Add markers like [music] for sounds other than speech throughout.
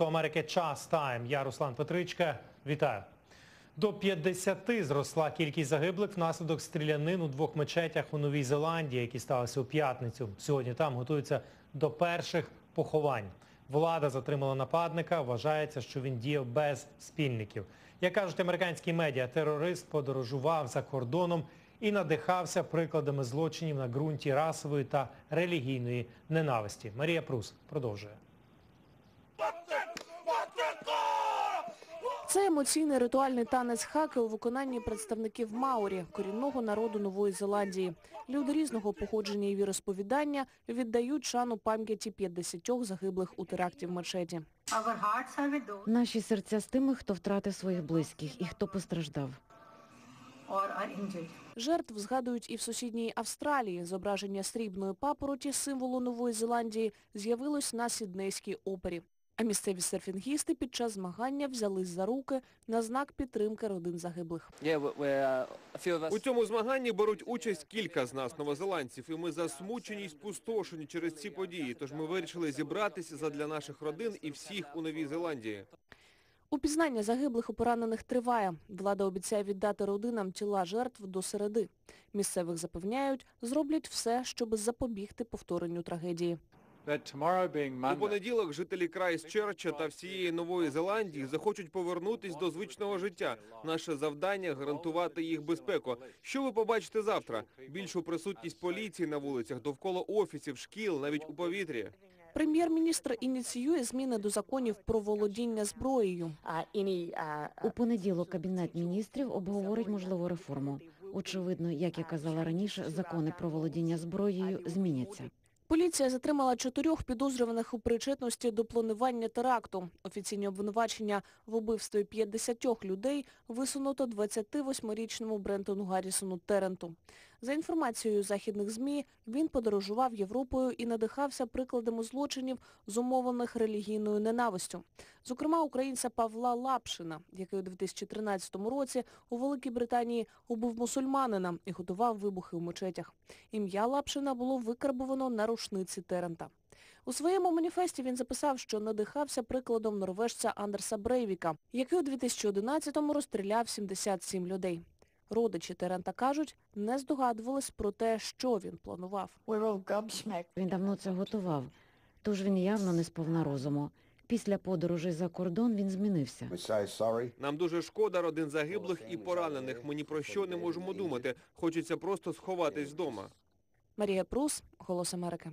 Америки час тайм. Я Руслан Петричка. Вітаю. До 50 зросла кількість загиблих внаслідок стрілянин у двох мечетях у Новій Зеландії, які сталися у п'ятницю. Сьогодні там готуються до перших поховань. Влада затримала нападника. Вважається, що він діяв без спільників. Як кажуть американські медіа, терорист подорожував за кордоном і надихався прикладами злочинів на ґрунті расової та релігійної ненависті. Марія Прус продовжує. Це емоційний ритуальний танець хаки у виконанні представників Маорі, корінного народу Нової Зеландії. Люди різного походження і віросповідання віддають шану пам'яті 50 загиблих у теракті в мечеті. Наші серця з тими, хто втратив своїх близьких і хто постраждав. Жертв згадують і в сусідній Австралії. Зображення срібної папороті, символу Нової Зеландії, з'явилось на Сіднейській опері. А місцеві серфінгісти під час змагання взялись за руки на знак підтримки родин загиблих. Uh. У цьому змаганні беруть участь кілька з нас, новозеландців, і ми засмучені й спустошені через ці події. Тож ми вирішили зібратися задля наших родин і всіх у Новій Зеландії. Упізнання загиблих і поранених триває. Влада обіцяє віддати родинам тіла жертв до середи. Місцевих запевняють, зроблять все, щоб запобігти повторенню трагедії. That tomorrow being У понеділок жителі Крайстчерча та всієї Нової Зеландії захочуть повернутись до звичного життя. Наше завдання гарантувати їх безпеку. Що ви побачите завтра? Більшу присутність поліції на вулицях, довкола офісів, шкіл, навіть у повітрі. Прем'єр-міністр ініціює зміни до законів про володіння зброєю. У понеділок Кабінет міністрів обговорить можливу реформу. Очевидно, як я казала раніше, закони про володіння зброєю зміняться. Поліція затримала чотирьох підозрюваних у причетності до планування теракту. Офіційні обвинувачення в убивстві 50 людей висунуто 28-річному Брентону Гаррісону Теренту. За інформацією західних ЗМІ, він подорожував Європою і надихався прикладами злочинів, зумовлених релігійною ненавистю. Зокрема, українця Павла Лапшина, який у 2013 році у Великій Британії убив мусульманина і готував вибухи у мечетях. Ім'я Лапшина було викарбовано на рушниці Терента. У своєму маніфесті він записав, що надихався прикладом норвежця Андерса Брейвіка, який у 2011-му розстріляв 77 людей. Родичі Терента кажуть, не здогадувались про те, що він планував. Він давно це готував, тож він явно не сповна розуму. Після подорожей за кордон він змінився. Нам дуже шкода родин загиблих і поранених. Ми ні про що не можемо думати. Хочеться просто сховатись вдома. Марія Прус, Голос Америки.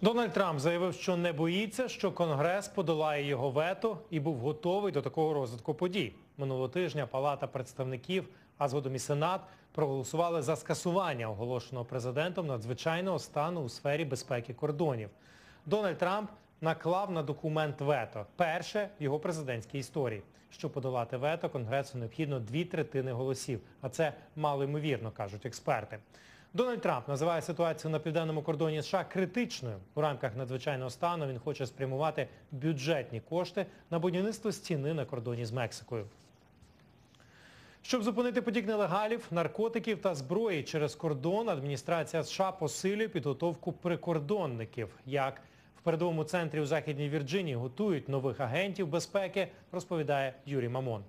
Дональд Трамп заявив, що не боїться, що Конгрес подолає його вето і був готовий до такого розвитку подій. Минулого тижня Палата представників, а згодом і Сенат проголосували за скасування оголошеного президентом надзвичайного стану у сфері безпеки кордонів. Дональд Трамп наклав на документ вето. Перше в його президентській історії. Щоб подолати вето, Конгресу необхідно дві третини голосів, а це малоймовірно, кажуть експерти. Дональд Трамп називає ситуацію на південному кордоні США критичною. У рамках надзвичайного стану він хоче спрямувати бюджетні кошти на будівництво стіни на кордоні з Мексикою. Щоб зупинити потік нелегалів, наркотиків та зброї через кордон, адміністрація США посилює підготовку прикордонників. Як в передовому центрі у Західній Вірджинії готують нових агентів безпеки, розповідає Юрій Мамон.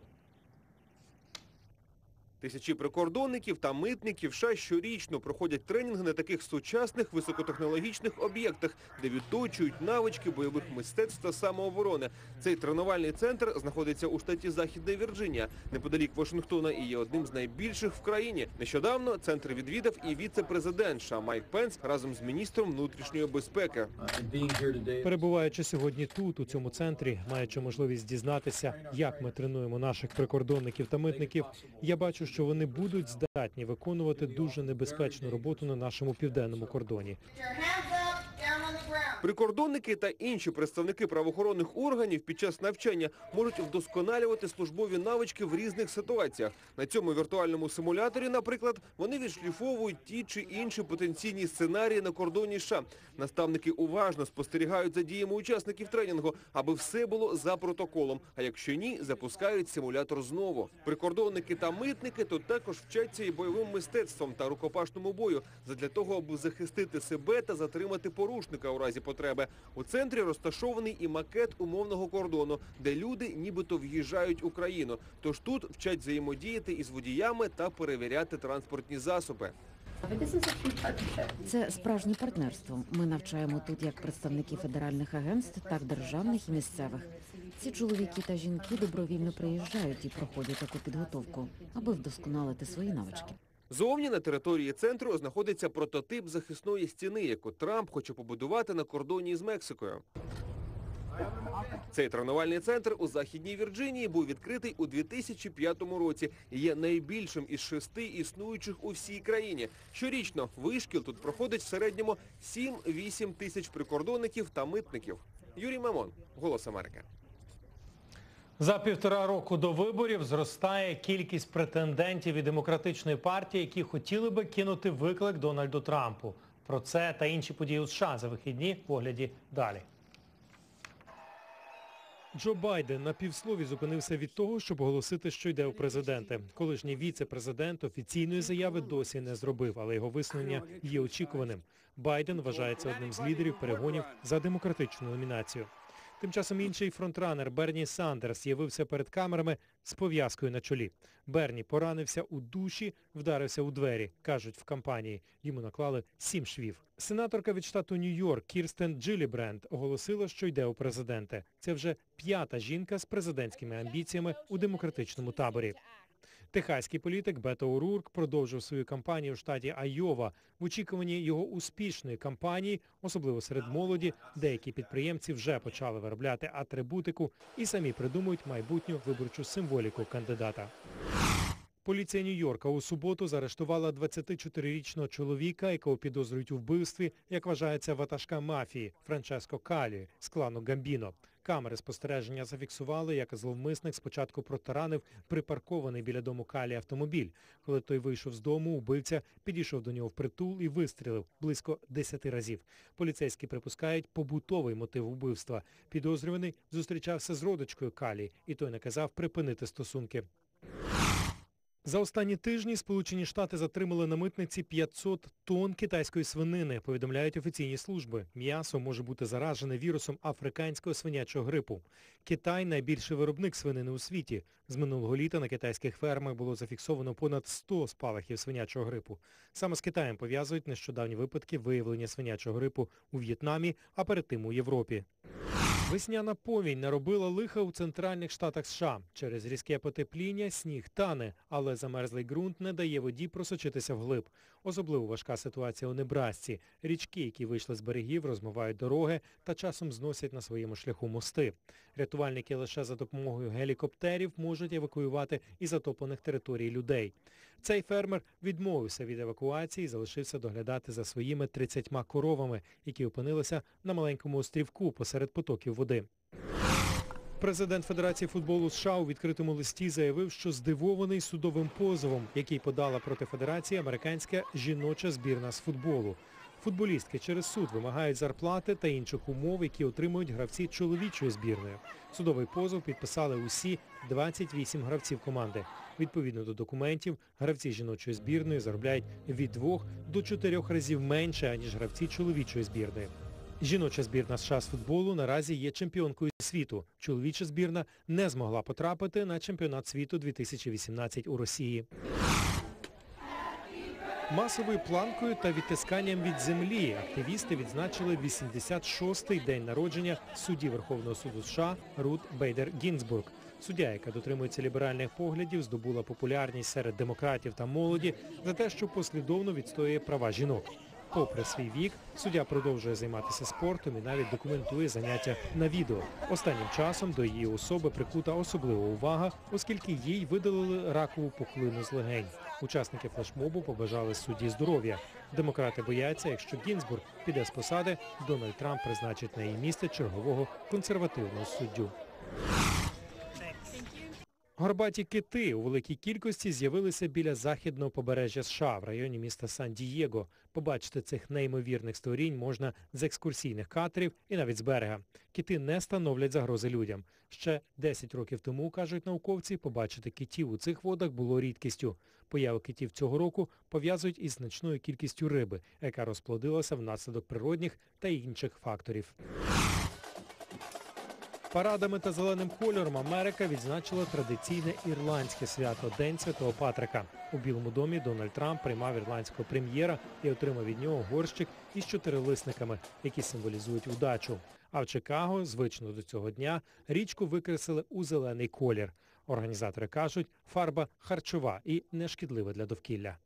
Тисячі прикордонників та митників США щорічно проходять тренінги на таких сучасних високотехнологічних об'єктах, де відточують навички бойових мистецтв та самооборони. Цей тренувальний центр знаходиться у штаті Західна Вірджинія, неподалік Вашингтона, і є одним з найбільших в країні. Нещодавно центр відвідав і віце-президент США Майк Пенс разом з міністром внутрішньої безпеки. Перебуваючи сьогодні тут, у цьому центрі, маючи можливість дізнатися, як ми тренуємо наших прикордонників та митників, я бачу, що вони будуть здатні виконувати дуже небезпечну роботу на нашому південному кордоні. Прикордонники та інші представники правоохоронних органів під час навчання можуть вдосконалювати службові навички в різних ситуаціях. На цьому віртуальному симуляторі, наприклад, вони відшліфовують ті чи інші потенційні сценарії на кордоні США. Наставники уважно спостерігають за діями учасників тренінгу, аби все було за протоколом. А якщо ні, запускають симулятор знову. Прикордонники та митники тут також вчаться і бойовим мистецтвом та рукопашному бою задля того, аби захистити себе та затримати порушника у разі потреби. У центрі розташований і макет умовного кордону, де люди нібито в'їжджають у країну. Тож тут вчать взаємодіяти із водіями та перевіряти транспортні засоби. Це справжнє партнерство. Ми навчаємо тут як представники федеральних агентств, так державних і місцевих. Ці чоловіки та жінки добровільно приїжджають і проходять таку підготовку, аби вдосконалити свої навички. Зовні на території центру знаходиться прототип захисної стіни, яку Трамп хоче побудувати на кордоні з Мексикою. Цей тренувальний центр у Західній Вірджинії був відкритий у 2005 році і є найбільшим із шести існуючих у всій країні. Щорічно вишкіл тут проходить в середньому 7-8 тисяч прикордонників та митників. Юрій Мамон, Голос Америки. За півтора року до виборів зростає кількість претендентів від демократичної партії, які хотіли би кинути виклик Дональду Трампу. Про це та інші події у США за вихідні в огляді далі. Джо Байден на півслові зупинився від того, щоб оголосити, що йде у президенти. Колишній віце-президент офіційної заяви досі не зробив, але його висунення є очікуваним. Байден вважається одним з лідерів перегонів за демократичну номінацію. Тим часом інший фронтранер Берні Сандерс з'явився перед камерами з пов'язкою на чолі. Берні поранився у душі, вдарився у двері, кажуть в кампанії. Йому наклали сім швів. Сенаторка від штату Нью-Йорк Кірстен Джилібренд оголосила, що йде у президенти. Це вже п'ята жінка з президентськими амбіціями у демократичному таборі. Техаський політик Бето Орурк продовжив свою кампанію в штаті Айова. В очікуванні його успішної кампанії, особливо серед молоді, деякі підприємці вже почали виробляти атрибутику і самі придумують майбутню виборчу символіку кандидата. Поліція Нью-Йорка у суботу заарештувала 24-річного чоловіка, якого підозрюють у вбивстві, як вважається ватажка мафії Франческо Калі з клану Гамбіно. Камери спостереження зафіксували, як зловмисник спочатку протаранив припаркований біля дому Калі автомобіль. Коли той вийшов з дому, убивця підійшов до нього впритул і вистрілив близько 10 разів. Поліцейські припускають побутовий мотив вбивства. Підозрюваний зустрічався з родичкою Калі, і той наказав припинити стосунки. За останні тижні Сполучені Штати затримали на митниці 500 тонн китайської свинини, повідомляють офіційні служби. М'ясо може бути заражене вірусом африканського свинячого грипу. Китай – найбільший виробник свинини у світі. З минулого літа на китайських фермах було зафіксовано понад 100 спалахів свинячого грипу. Саме з Китаєм пов'язують нещодавні випадки виявлення свинячого грипу у В'єтнамі, а перед тим у Європі. Весняна повінь наробила лиха у центральних штатах США. Через різке потепління сніг тане, але замерзлий ґрунт не дає воді просочитися вглиб. Особливо важка ситуація у Небрасці. Річки, які вийшли з берегів, розмивають дороги та часом зносять на своєму шляху мости. Рятувальники лише за допомогою гелікоптерів можуть евакуювати із затоплених територій людей. Цей фермер відмовився від евакуації і залишився доглядати за своїми 30 коровами, які опинилися на маленькому острівку посеред потоків води. Президент Федерації футболу США у відкритому листі заявив, що здивований судовим позовом, який подала проти Федерації американська жіноча збірна з футболу. Футболістки через суд вимагають зарплати та інших умов, які отримують гравці чоловічої збірної. Судовий позов підписали усі 28 гравців команди. Відповідно до документів, гравці жіночої збірної заробляють від 2 до 4 разів менше, аніж гравці чоловічої збірної. Жіноча збірна США з футболу наразі є чемпіонкою світу. Чоловіча збірна не змогла потрапити на чемпіонат світу 2018 у Росії. Масовою планкою та відтисканням від землі активісти відзначили 86-й день народження судді Верховного суду США Рут Бейдер Гінзбург. Суддя, яка дотримується ліберальних поглядів, здобула популярність серед демократів та молоді за те, що послідовно відстоює права жінок. Попри свій вік, суддя продовжує займатися спортом і навіть документує заняття на відео. Останнім часом до її особи прикута особлива увага, оскільки їй видалили ракову пухлину з легень. Учасники флешмобу побажали судді здоров'я. Демократи бояться, якщо Гінзбург піде з посади, Дональд Трамп призначить на її місце чергового консервативного суддю. Горбаті кити у великій кількості з'явилися біля західного побережжя США в районі міста Сан-Дієго. Побачити цих неймовірних створінь можна з екскурсійних катерів і навіть з берега. Кити не становлять загрози людям. Ще 10 років тому, кажуть науковці, побачити китів у цих водах було рідкістю. Появу китів цього року пов'язують із значною кількістю риби, яка розплодилася внаслідок природних та інших факторів. Парадами та зеленим кольором Америка відзначила традиційне ірландське свято День Святого Патрика. У Білому домі Дональд Трамп приймав ірландського прем'єра і отримав від нього горщик із чотирилисниками, які символізують удачу. А в Чикаго, звично до цього дня, річку викреслили у зелений колір. Організатори кажуть, фарба харчова і нешкідлива для довкілля.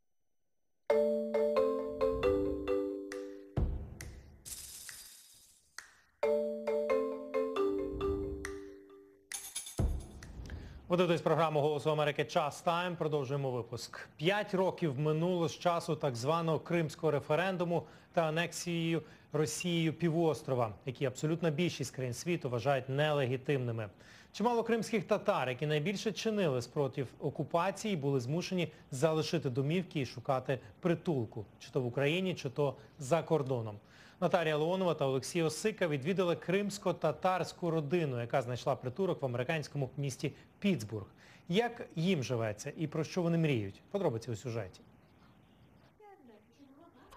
Ви дивитесь програму «Голосу Америки. Час Тайм». Продовжуємо випуск. П'ять років минуло з часу так званого кримського референдуму та анексією Росією півострова, які абсолютна більшість країн світу вважають нелегітимними. Чимало кримських татар, які найбільше чинили спротив окупації, були змушені залишити домівки і шукати притулку, чи то в Україні, чи то за кордоном. Наталія Леонова та Олексій Осика відвідали кримсько-татарську родину, яка знайшла притурок в американському місті Пітсбург. Як їм живеться і про що вони мріють? Подробиці у сюжеті.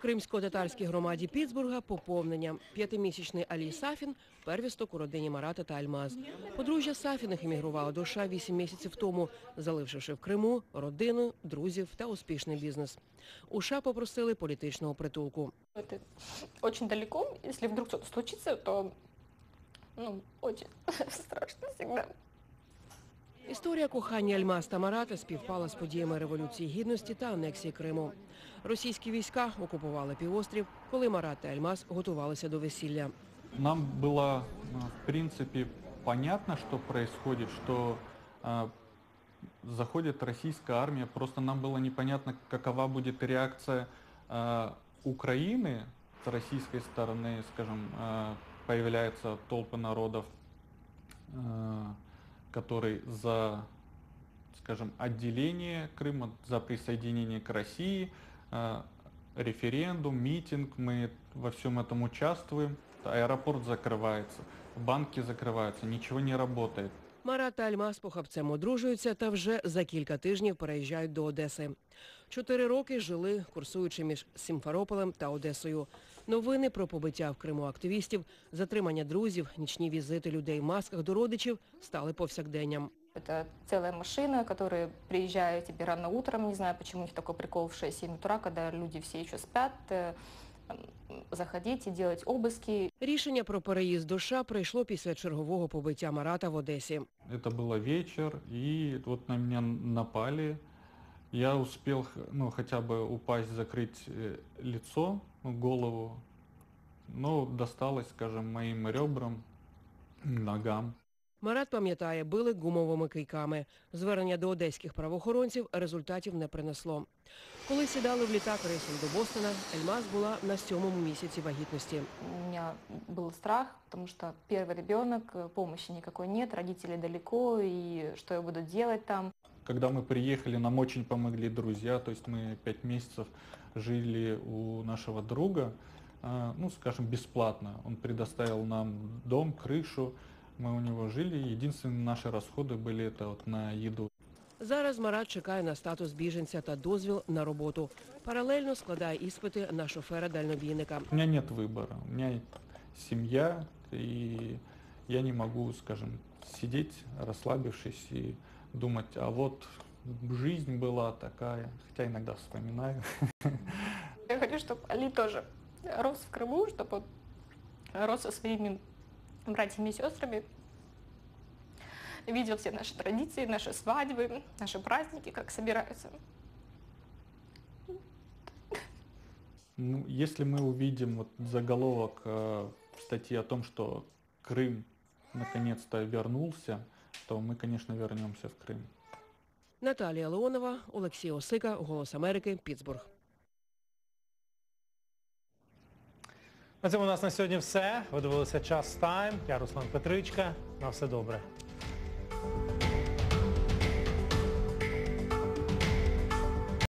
Кримсько-татарській громаді Пітсбурга поповнення. П'ятимісячний Алі Сафін – первісток у родині Марата та Альмаз. Подружжя Сафіних емігрувало до США вісім місяців тому, залившивши в Криму родину, друзів та успішний бізнес. У США попросили політичного притулку. Это очень далеко. Если вдруг что-то случится, то ну, очень [laughs] страшно всегда. Історія кохання Альмаз та Марата співпала з подіями Революції Гідності та анексії Криму. Російські війська окупували півострів, коли Марат та Альмаз готувалися до весілля. Нам было, э, в принципе, понятно, что происходит, что э, заходит российская армия. Просто нам было непонятно, какова будет реакция э, Украины с российской стороны, скажем, э, появляются толпы народов, э, которые за, скажем, отделение Крыма, за присоединение к России, э, референдум, митинг, мы во всем этом участвуем. Аэропорт закрывается, банки закрываются, ничего не работает. Марат та Альмаз похапцем одружуються та вже за кілька тижнів переїжджають до Одеси. Чотири роки жили, курсуючи між Сімферополем та Одесою. Новини про побиття в Криму активістів, затримання друзів, нічні візити людей в масках до родичів стали повсякденням. Это целая машина, которые приезжают тебе рано утром, не знаю, почему у них такой прикол в 6-7 утра, когда люди все еще спят, э, м, заходить и делать обыски. Рішення про переїзд до США прийшло після чергового побиття Марата в Одесі. Это было вечер, и вот на меня напали. Я успел, х- ну, хотя бы упасть, закрыть э, лицо, ну, голову. Но досталось, скажем, моим ребрам, ногам. Марат пам'ятає, били гумовими кийками. Звернення до одеських правоохоронців результатів не принесло. Коли сідали в літак рейсом до Бостона, Ельмаз була на сьомому місяці вагітності. У меня был страх, потому что первый ребенок, э, помощи никакой нет, родители далеко, и что я буду делать там. Когда мы приехали, нам очень помогли друзья, то есть мы пять месяцев жили у нашего друга, а, ну, скажем, бесплатно. Он предоставил нам дом, крышу, мы у него жили, единственные наши расходы были это вот на еду. Зараз Марат чекає на статус біженця та дозвіл на роботу. Паралельно складає іспити на шофера-дальнобійника. У меня нет выбора, у меня семья, и я не могу, скажем, сидеть расслабившись и Думать, а вот жизнь была такая, хотя иногда вспоминаю. [laughs] Я хочу, чтобы Али тоже рос в Крыму, чтобы он рос со своими братьями и сестрами, видел все наши традиции, наши свадьбы, наши праздники, как собираются. Ну, Если мы увидим вот заголовок э, в статье о том, что Крым наконец-то вернулся, то мы, конечно, вернемся в Крым. Наталія Леонова, Олексій Осика, Голос Америки, Пітсбург. На цьому у нас на сьогодні все. Ви дивилися час тайм. Я Руслан Петричка. На все добре.